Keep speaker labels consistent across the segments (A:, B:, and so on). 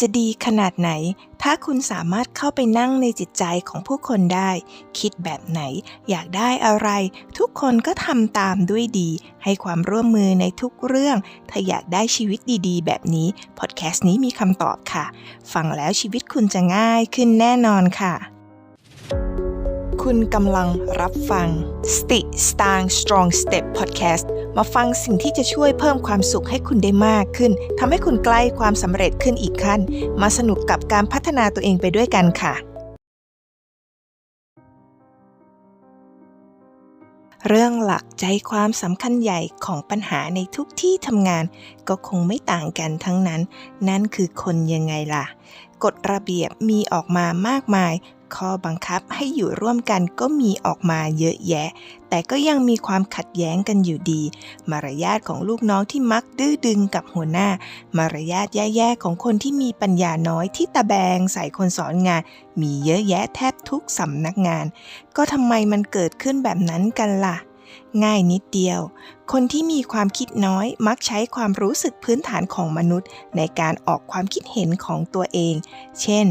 A: จะดีขนาดไหน ถ้าคุณสามารถเข้าไปนั่งในจิตใจของผู้คนได้ คิดแบบไหน อยากได้อะไร ทุกคนก็ทำตามด้วยดี ให้ความร่วมมือในทุกเรื่อง ถ้าอยากได้ชีวิตดีๆ แบบนี้ พอดแคสต์นี้มีคำตอบค่ะ ฟังแล้วชีวิตคุณจะง่ายขึ้นแน่นอนค่ะ คุณกำลังรับฟังสติสตาง Strong Step Podcast มาฟังสิ่งที่จะช่วยเพิ่มความสุขให้คุณได้มากขึ้นทำให้คุณใกล้ความสำเร็จขึ้นอีกขั้น มาสนุกกับการพัฒนาตัวเองไปด้วยกันค่ะ เรื่องหลักใจความสำคัญใหญ่ของปัญหาในทุกที่ทำงาน ก็คงไม่ต่างกันทั้งนั้น นั่นคือคนยังไงล่ะกฎระเบียบมีออกมามากมาย ข้อบังคับให้อยู่ร่วมกันก็มีออกมาเยอะแยะ แต่ก็ยังมีความขัดแย้งกันอยู่ดี มารยาทของลูกน้องที่มักดื้อดึงกับหัวหน้า มารยาทแย่ๆของคนที่มีปัญญาน้อยที่ตะแบงใส่คนสอนงาน มีเยอะแยะแทบทุกสำนักงาน ก็ทำไมมันเกิดขึ้นแบบนั้นกันล่ะง่ายนิดเดียว คนที่มีความคิดน้อยมักใช้ความรู้สึกพื้นฐานของมนุษย์ ในการออกความคิดเห็นของตัวเอง เช่น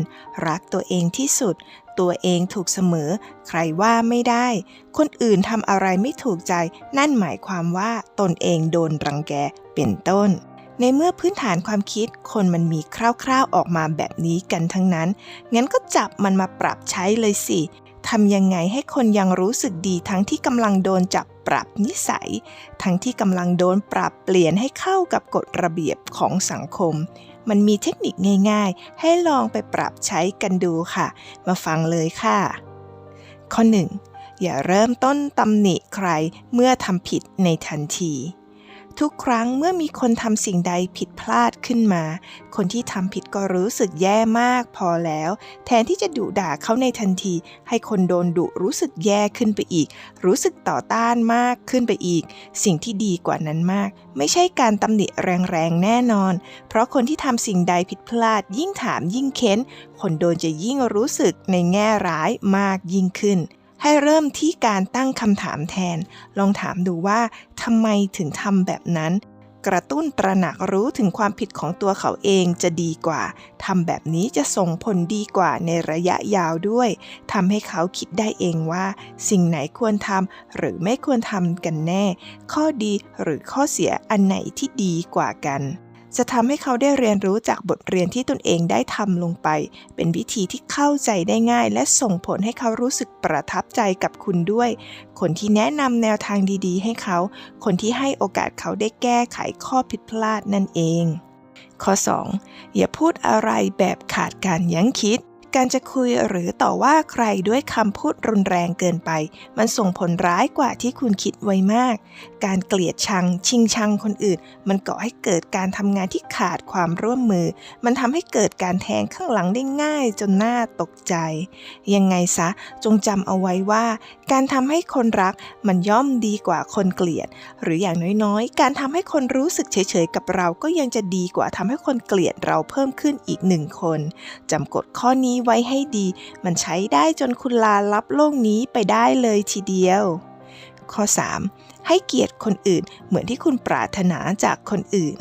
A: รักตัวเองที่สุด ตัวเองถูกเสมอ ใครว่าไม่ได้ คนอื่นทำอะไรไม่ถูกใจ นั่นหมายความว่าตนเองโดนรังแกเป็นต้น ในเมื่อพื้นฐานความคิดคนมันมีคร่าวๆออกมาแบบนี้กันทั้งนั้น งั้นก็จับมันมาปรับใช้เลยสิ ทำยังไงให้คนยังรู้สึกดีทั้งที่กำลังโดนจับปรับนิสัย ทั้งที่กำลังโดนปรับเปลี่ยนให้เข้ากับกฎระเบียบของสังคม มันมีเทคนิคง่าย ๆ ให้ลองไปปรับใช้กันดูค่ะ มาฟังเลยค่ะ ข้อ 1. อย่าเริ่มต้นตำหนิใครเมื่อทำผิดในทันที ทุกครั้งเมื่อมีคนทำสิ่งใดผิดพลาดขึ้นมา คนที่ทำผิดก็รู้สึกแย่มากพอแล้ว แทนที่จะดุด่าเขาในทันที ให้คนโดนดุรู้สึกแย่ขึ้นไปอีก รู้สึกต่อต้านมากขึ้นไปอีก สิ่งที่ดีกว่านั้นมาก ไม่ใช่การตำหนิแรงๆแน่นอน เพราะคนที่ทำสิ่งใดผิดพลาด ยิ่งถามยิ่งเค้น คนโดนจะยิ่งรู้สึกในแง่ร้ายมากยิ่งขึ้น ให้เริ่มที่การตั้งคำถามแทน ลองถามดูว่าทำไมถึงทำแบบนั้น กระตุ้นตระหนักรู้ถึงความผิดของตัวเขาเองจะดีกว่าทำแบบนี้จะส่งผลดีกว่าในระยะยาวด้วยทำให้เขาคิดได้เองว่า สิ่งไหนควรทำหรือไม่ควรทำกันแน่ ข้อดีหรือข้อเสียอันไหนที่ดีกว่ากัน จะทำให้เขาได้เรียนรู้จากบทเรียนที่ตนเองได้ทำลงไป เป็นวิธีที่เข้าใจได้ง่าย และส่งผลให้เขารู้สึกประทับใจกับคุณด้วย คนที่แนะนำแนวทางดีๆ ให้เขา คนที่ให้โอกาสเขาได้แก้ไขข้อผิดพลาดนั่นเอง ข้อ 2. อย่าพูดอะไรแบบขาดการยั้งคิด การจะคุยหรือต่อว่าใครด้วยคำพูดรุนแรงเกินไป มันส่งผลร้ายกว่าที่คุณคิดไว้มาก การเกลียดชัง ชิงชังคนอื่น มันก่อให้เกิดการทำงานที่ขาดความร่วมมือ มันทำให้เกิดการแทงข้างหลังได้ง่ายจนน่าตกใจ ยังไงซะจงจำเอาไว้ว่า การทำให้คนรักมันย่อมดีกว่าคนเกลียด หรืออย่างน้อยๆ การทำให้คนรู้สึกเฉยๆกับเราก็ยังจะดีกว่าทำให้คนเกลียดเราเพิ่มขึ้นอีกหนึ่งคนจำกฎข้อนี้ไว้ให้ดี มันใช้ได้จนคุณลาลับโลกนี้ไปได้เลยทีเดียว ข้อ 3. ให้เกียรติคนอื่นเหมือนที่คุณปรารถนาจากคนอื่น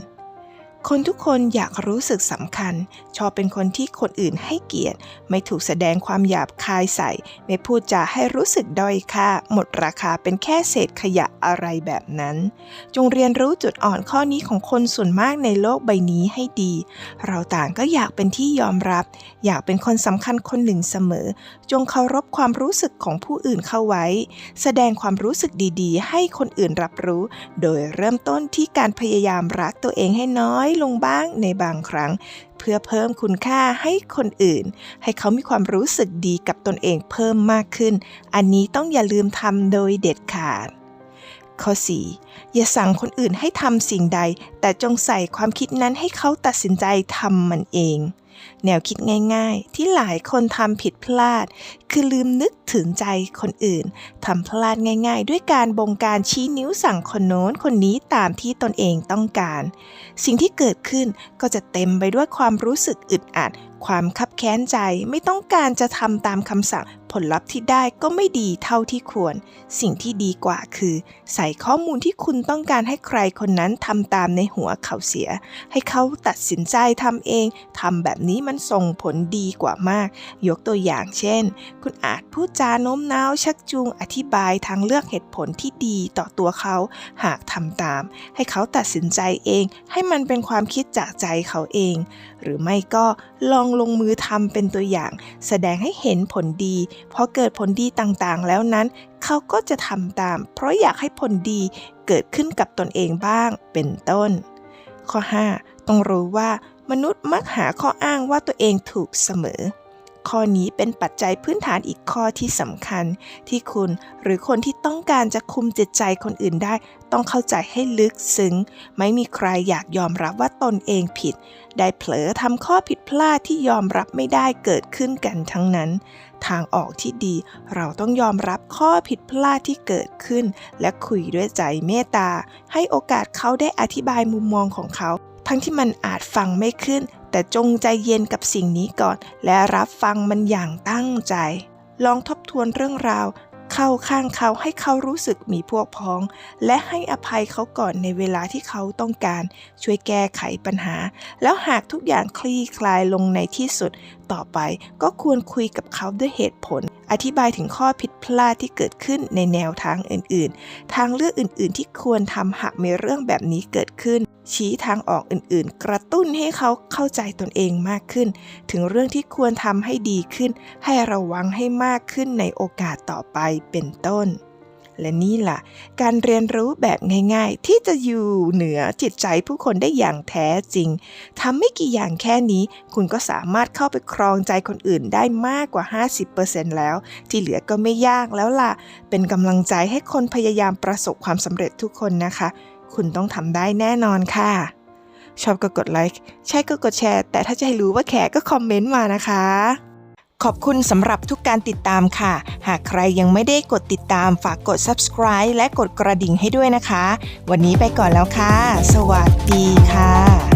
A: คนทุกคนอยากรู้สึกสำคัญ ชอบเป็นคนที่คนอื่นให้เกียรติ ไม่ถูกแสดงความหยาบคายใส่ ไม่พูดจาให้รู้สึกด้อยค่า หมดราคาเป็นแค่เศษขยะอะไรแบบนั้น จงเรียนรู้จุดอ่อนข้อนี้ของคนส่วนมากในโลกใบนี้ให้ดี เราต่างก็อยากเป็นที่ยอมรับ อยากเป็นคนสำคัญคนหนึ่งเสมอ จงเคารพความรู้สึกของผู้อื่นเข้าไว้ แสดงความรู้สึกดีๆ ให้คนอื่นรับรู้ โดยเริ่มต้นที่การพยายามรักตัวเองให้น้อยลงบ้างในบางครั้ง เพื่อเพิ่มคุณค่าให้คนอื่น ให้เขามีความรู้สึกดีกับตนเองเพิ่มมากขึ้น อันนี้ต้องอย่าลืมทำโดยเด็ดขาดข้อ 4. อย่าสั่งคนอื่นให้ทำสิ่งใด แต่จงใส่ความคิดนั้นให้เขาตัดสินใจทำมันเอง แนวคิดง่ายๆ ที่หลายคนทำผิดพลาด คือลืมนึกถึงใจคนอื่นทำพลาดง่าย ๆ ด้วยการบงการชี้นิ้วสั่งคนโน้นคนนี้ตามที่ตนเองต้องการ สิ่งที่เกิดขึ้นก็จะเต็มไปด้วยความรู้สึกอึดอัด ความคับแค้นใจไม่ต้องการจะทำตามคำสั่ง ผลลัพธ์ที่ได้ก็ไม่ดีเท่าที่ควร สิ่งที่ดีกว่าคือ ใส่ข้อมูลที่คุณต้องการให้ใครคนนั้นทำตามในหัวเขาเสีย ให้เขาตัดสินใจทำเองทำแบบนี้มันส่งผลดีกว่ามาก ยกตัวอย่างเช่น คุณอาจพูดจาโน้มน้าวชักจูงอธิบายทางเลือกเหตุผลที่ดีต่อตัวเขา หากทำตาม ให้เขาตัดสินใจเอง ให้มันเป็นความคิดจากใจเขาเอง หรือไม่ก็ลองลงมือทำเป็นตัวอย่าง แสดงให้เห็นผลดีพอเกิดผลดีต่างๆ แล้วนั้น เขาก็จะทำตาม เพราะอยากให้ผลดีเกิดขึ้นกับตนเองบ้างเป็นต้น ข้อ 5 ต้องรู้ว่า มนุษย์มักหาข้ออ้างว่าตัวเองถูกเสมอ ข้อนี้เป็นปัจจัยพื้นฐานอีกข้อที่สำคัญ ที่คุณหรือคนที่ต้องการจะคุมจิตใจคนอื่นได้ ต้องเข้าใจให้ลึกซึ้ง ไม่มีใครอยากยอมรับว่าตนเองผิด ได้เผลอทำข้อผิดพลาดที่ยอมรับไม่ได้เกิดขึ้นกันทั้งนั้น ทางออกที่ดีเราต้องยอมรับข้อผิดพลาดที่เกิดขึ้น และคุยด้วยใจเมตตาให้โอกาสเขาได้อธิบายมุมมองของเขา ทั้งที่มันอาจฟังไม่ขึ้น แต่จงใจเย็นกับสิ่งนี้ก่อน และรับฟังมันอย่างตั้งใจ ลองทบทวนเรื่องราว เข้าข้างเขาให้เขารู้สึกมีพวกพ้อง และให้อภัยเขาก่อนในเวลาที่เขาต้องการ ช่วยแก้ไขปัญหา แล้วหากทุกอย่างคลี่คลายลงในที่สุด ต่อไปก็ควรคุยกับเขาด้วยเหตุผลอธิบายถึงข้อผิดพลาดที่เกิดขึ้นในแนวทางอื่น ๆ ทางเลือกอื่น ๆ ที่ควรทำหากมีเรื่องแบบนี้เกิดขึ้น ชี้ทางออกอื่นๆ กระตุ้นให้เขาเข้าใจตนเองมากขึ้น ถึงเรื่องที่ควรทำให้ดีขึ้น ให้ระวังให้มากขึ้นในโอกาสต่อไปเป็นต้น และนี่ล่ะ การเรียนรู้แบบง่ายๆ ที่จะอยู่เหนือจิตใจผู้คนได้อย่างแท้จริงทำไม่กี่อย่างแค่นี้ คุณก็สามารถเข้าไปครองใจคนอื่นได้มากกว่า 50%แล้ว ที่เหลือก็ไม่ยากแล้วล่ะ เป็นกำลังใจให้คนพยายามประสบความสำเร็จทุกคนนะคะ คุณต้องทำได้แน่นอนค่ะ ชอบก็กดไลค์ ใช่ก็กดแชร์ แต่ถ้าจะให้รู้ว่าแขกก็คอมเมนต์มานะคะ ขอบคุณสำหรับทุกการติดตามค่ะ หากใครยังไม่ได้กดติดตามฝากกด subscribe และกดกระดิ่งให้ด้วยนะคะ วันนี้ไปก่อนแล้วค่ะ สวัสดีค่ะ